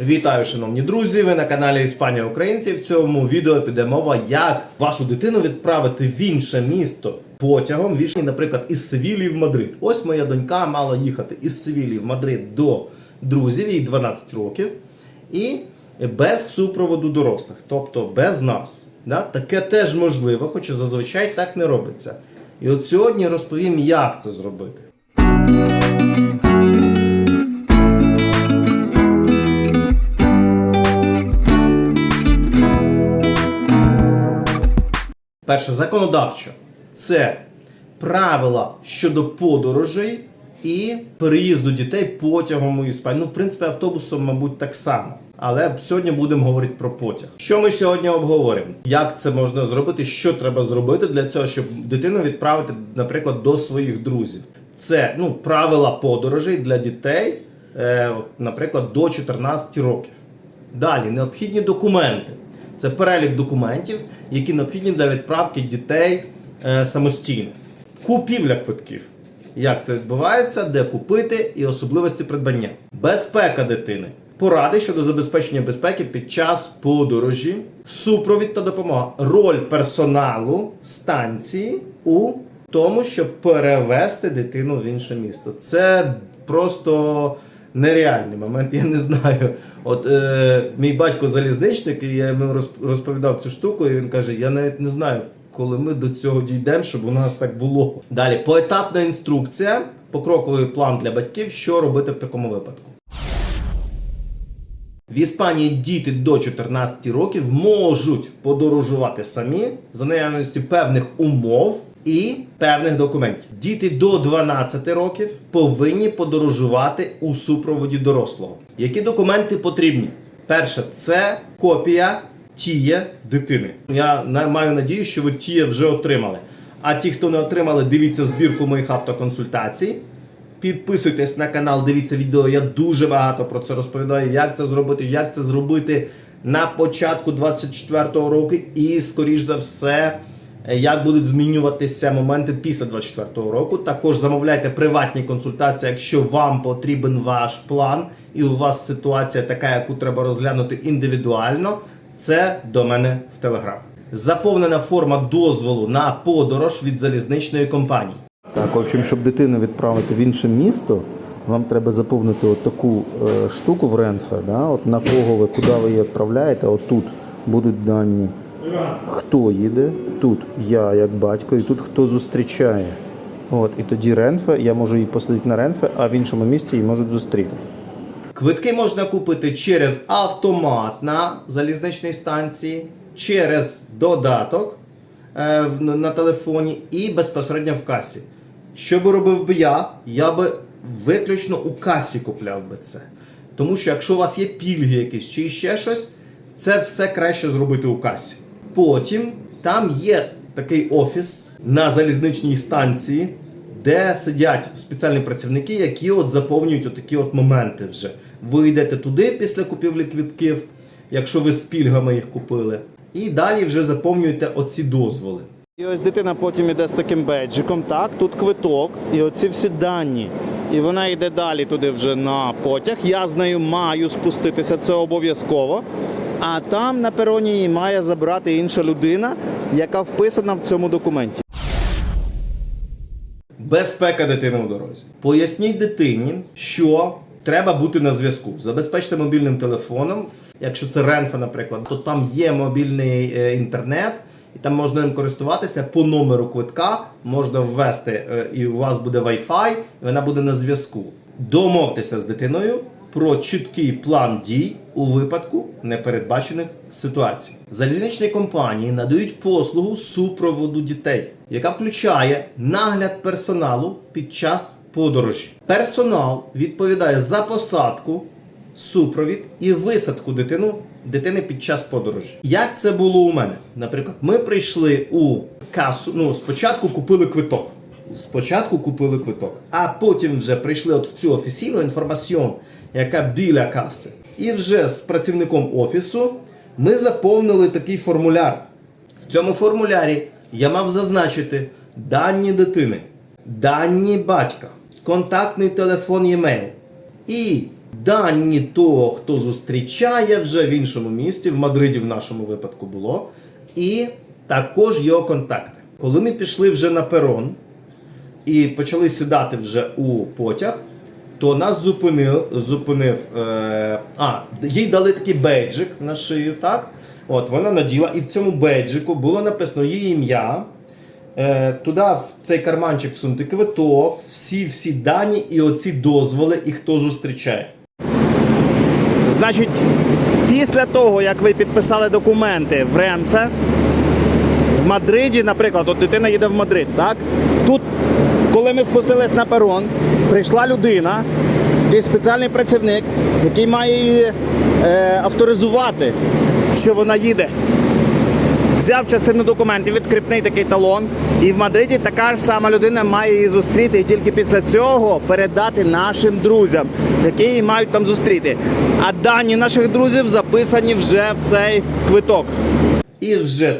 Вітаю, шановні друзі! Ви на каналі Іспанія Українці. В цьому відео піде мова, як вашу дитину відправити в інше місто потягом, вішні, наприклад, із Севілії в Мадрид. Ось моя донька мала їхати із Севілії в Мадрид до друзів, їй 12 років, і без супроводу дорослих, тобто без нас. Таке теж можливо, хоча зазвичай так не робиться. І от сьогодні розповім, як це зробити. Перше, законодавчо це правила щодо подорожей і переїзду дітей потягом у Іспанію. Ну, в принципі, автобусом, мабуть, так само. Але сьогодні будемо говорити про потяг. Що ми сьогодні обговоримо? Як це можна зробити? Що треба зробити для цього, щоб дитину відправити, наприклад, до своїх друзів? Це ну, правила подорожей для дітей, е, наприклад, до 14 років. Далі необхідні документи. Це перелік документів, які необхідні для відправки дітей е, самостійно. Купівля квитків. Як це відбувається, де купити і особливості придбання. Безпека дитини. Поради щодо забезпечення безпеки під час подорожі, супровід та допомога. Роль персоналу станції у тому, щоб перевести дитину в інше місто. Це просто нереальний момент, я не знаю. От е, мій батько залізничник, і я йому розповідав цю штуку, і він каже: я навіть не знаю, коли ми до цього дійдемо, щоб у нас так було. Далі поетапна інструкція, покроковий план для батьків, що робити в такому випадку. В Іспанії діти до 14 років можуть подорожувати самі за наявності певних умов і певних документів. Діти до 12 років повинні подорожувати у супроводі дорослого. Які документи потрібні? Перше, це копія тіє дитини. Я маю надію, що ви тіє вже отримали. А ті, хто не отримали, дивіться збірку моїх автоконсультацій. Підписуйтесь на канал, дивіться відео. Я дуже багато про це розповідаю, як це зробити, як це зробити на початку 24-го року, і, скоріш за все, як будуть змінюватися моменти після 24-го року. Також замовляйте приватні консультації, якщо вам потрібен ваш план, і у вас ситуація така, яку треба розглянути індивідуально. Це до мене в Телеграм. Заповнена форма дозволу на подорож від залізничної компанії. Так, в общем, щоб дитину відправити в інше місто, вам треба заповнити от таку е, штуку в Ренфе, да? от на кого ви, куди ви її відправляєте, от тут будуть дані. Хто їде, тут я як батько, і тут хто зустрічає. От, і тоді Ренфе, я можу її посадити на Ренфе, а в іншому місці її можуть зустріти. Квитки можна купити через автомат на залізничній станції, через додаток е, на телефоні і безпосередньо в касі. Що би робив би я? Я би виключно у касі купляв би це. Тому що якщо у вас є пільги якісь чи ще щось, це все краще зробити у касі. Потім там є такий офіс на залізничній станції, де сидять спеціальні працівники, які от заповнюють отакі от моменти вже. Ви йдете туди після купівлі квитків, якщо ви з пільгами їх купили, і далі вже заповнюєте оці дозволи. І ось дитина потім іде з таким беджиком, так, тут квиток, і оці всі дані. І вона йде далі туди вже на потяг. Я з нею маю спуститися, це обов'язково. А там на пероні її має забрати інша людина, яка вписана в цьому документі. Безпека дитини у дорозі. Поясніть дитині, що треба бути на зв'язку. Забезпечте мобільним телефоном. Якщо це Ренфа, наприклад, то там є мобільний е, інтернет, і там можна ним користуватися по номеру квитка, можна ввести, е, і у вас буде Wi-Fi, і вона буде на зв'язку. Домовтеся з дитиною про чіткий план дій у випадку непередбачених ситуацій. Залізничні компанії надають послугу супроводу дітей, яка включає нагляд персоналу під час подорожі. Персонал відповідає за посадку, супровід і висадку дитину, дитини під час подорожі. Як це було у мене? Наприклад, ми прийшли у касу. Ну, спочатку купили квиток. Спочатку купили квиток, а потім вже прийшли от в цю офіційну інформацію, яка біля каси. І вже з працівником офісу ми заповнили такий формуляр. В цьому формулярі я мав зазначити дані дитини, дані батька, контактний телефон e-mail і дані того, хто зустрічає вже в іншому місті, в Мадриді в нашому випадку було, і також його контакти. Коли ми пішли вже на перон і почали сідати вже у потяг, то нас зупинив, зупинив е, а, їй дали такий бейджик на шию, так? От, вона наділа, і в цьому бейджику було написано її ім'я. Е, туди в цей карманчик всунути квиток, всі всі дані і оці дозволи, і хто зустрічає. Значить, після того, як ви підписали документи в Ренфе, в Мадриді, наприклад, от дитина їде в Мадрид, так? Тут, коли ми спустились на перон, прийшла людина, який спеціальний працівник, який має її е, авторизувати, що вона їде. Взяв частину документів, відкріпний такий талон, і в Мадриді така ж сама людина має її зустріти і тільки після цього передати нашим друзям, які її мають там зустріти. А дані наших друзів записані вже в цей квиток. І вже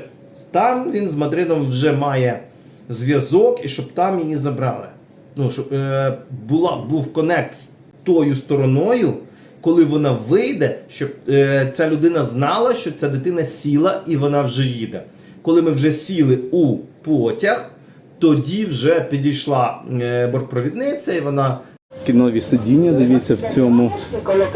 там він з Мадридом вже має зв'язок, і щоб там її забрали. Ну, щоб е, була, був конект з тою стороною, коли вона вийде, щоб е, ця людина знала, що ця дитина сіла і вона вже їде. Коли ми вже сіли у потяг, тоді вже підійшла е, бортпровідниця, і вона нові сидіння, дивіться, в цьому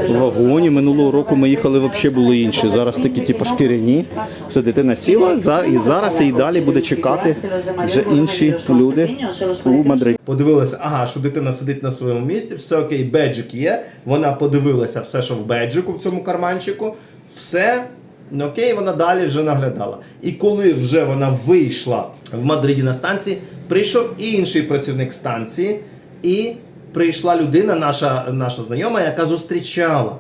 вагоні. Минулого року ми їхали, взагалі були інші. Зараз такі, типу, шкіряні. Все, дитина сіла, і зараз і далі буде чекати вже інші люди у Мадриді. подивилася, ага, що дитина сидить на своєму місці, все окей, беджик є. Вона подивилася все, що в беджику в цьому карманчику, все. ну, Окей, вона далі вже наглядала. І коли вже вона вийшла в Мадриді на станції, прийшов інший працівник станції, і прийшла людина, наша, наша знайома, яка зустрічала.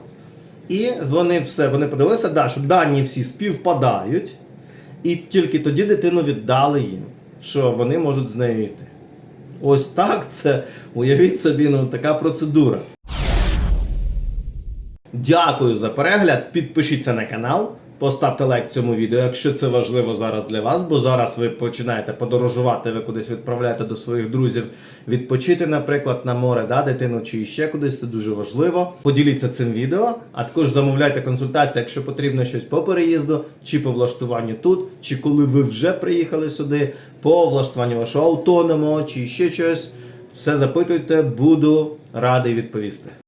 І вони все, вони подивилися, да, що дані всі співпадають, і тільки тоді дитину віддали їм, що вони можуть з нею йти. Ось так це, уявіть собі, ну така процедура. Дякую за перегляд. Підпишіться на канал, поставте лайк цьому відео, якщо це важливо зараз для вас, бо зараз ви починаєте подорожувати, ви кудись відправляєте до своїх друзів відпочити, наприклад, на море, да, дитину чи ще кудись. Це дуже важливо. Поділіться цим відео, а також замовляйте консультації, якщо потрібно щось по переїзду, чи по влаштуванню тут, чи коли ви вже приїхали сюди, по влаштуванню вашого автонома, чи ще щось. Все запитуйте, буду радий відповісти.